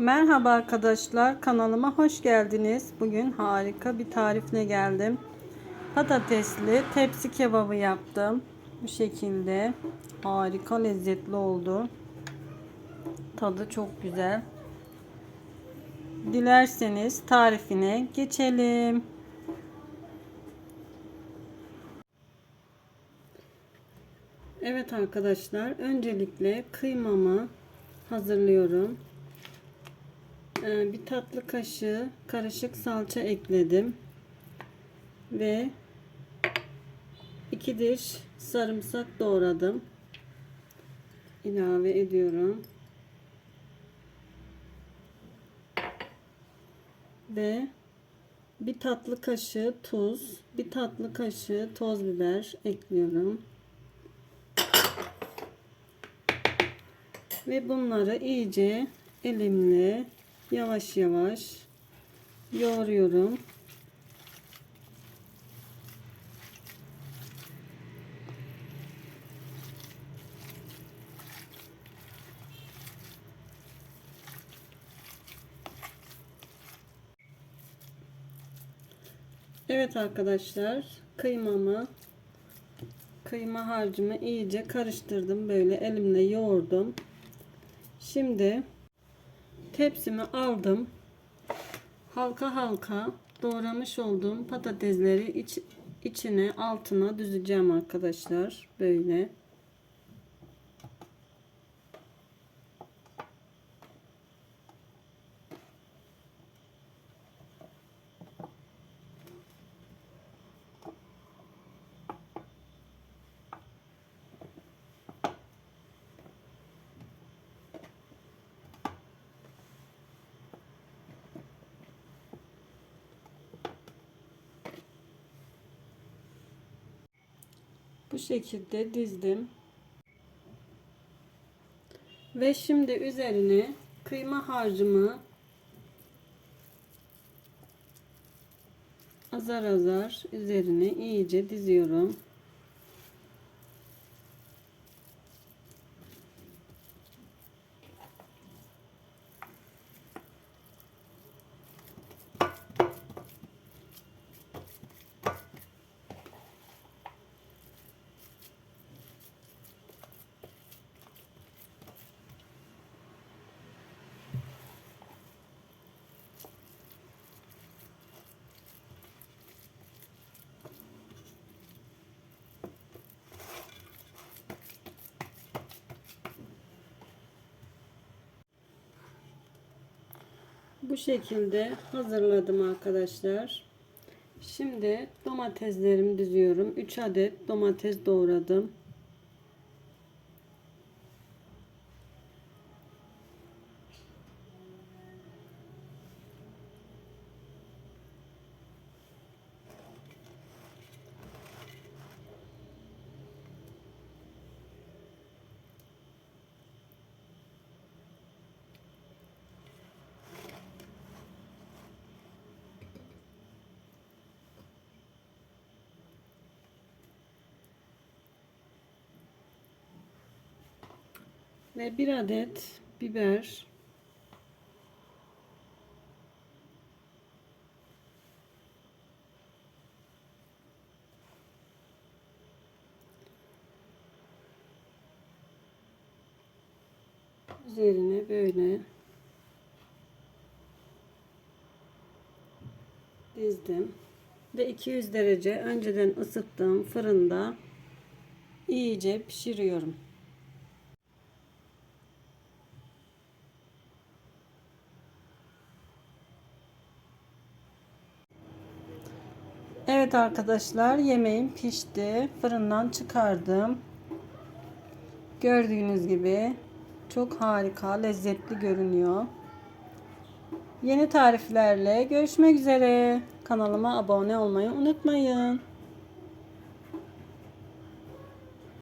Merhaba arkadaşlar kanalıma hoş geldiniz. Bugün harika bir tarifle geldim. Patatesli tepsi kebabı yaptım. Bu şekilde harika lezzetli oldu. Tadı çok güzel. Dilerseniz tarifine geçelim. Evet arkadaşlar öncelikle kıymamı hazırlıyorum. Ee, bir tatlı kaşığı karışık salça ekledim. Ve iki diş sarımsak doğradım. İlave ediyorum. Ve bir tatlı kaşığı tuz bir tatlı kaşığı toz biber ekliyorum. Ve bunları iyice elimle yavaş yavaş yoğuruyorum. Evet arkadaşlar kıymamı kıyma harcımı iyice karıştırdım böyle elimle yoğurdum. Şimdi tepsimi aldım. Halka halka doğramış olduğum patatesleri iç, içine altına düzeceğim arkadaşlar. Böyle. Şekilde dizdim. Ve şimdi üzerine kıyma harcımı azar azar üzerine iyice diziyorum. Bu şekilde hazırladım arkadaşlar. Şimdi domateslerimi diziyorum. 3 adet domates doğradım. Ve bir adet biber üzerine böyle dizdim ve 200 derece önceden ısıttığım fırında iyice pişiriyorum. Evet arkadaşlar yemeğim pişti. Fırından çıkardım. Gördüğünüz gibi çok harika, lezzetli görünüyor. Yeni tariflerle görüşmek üzere. Kanalıma abone olmayı unutmayın.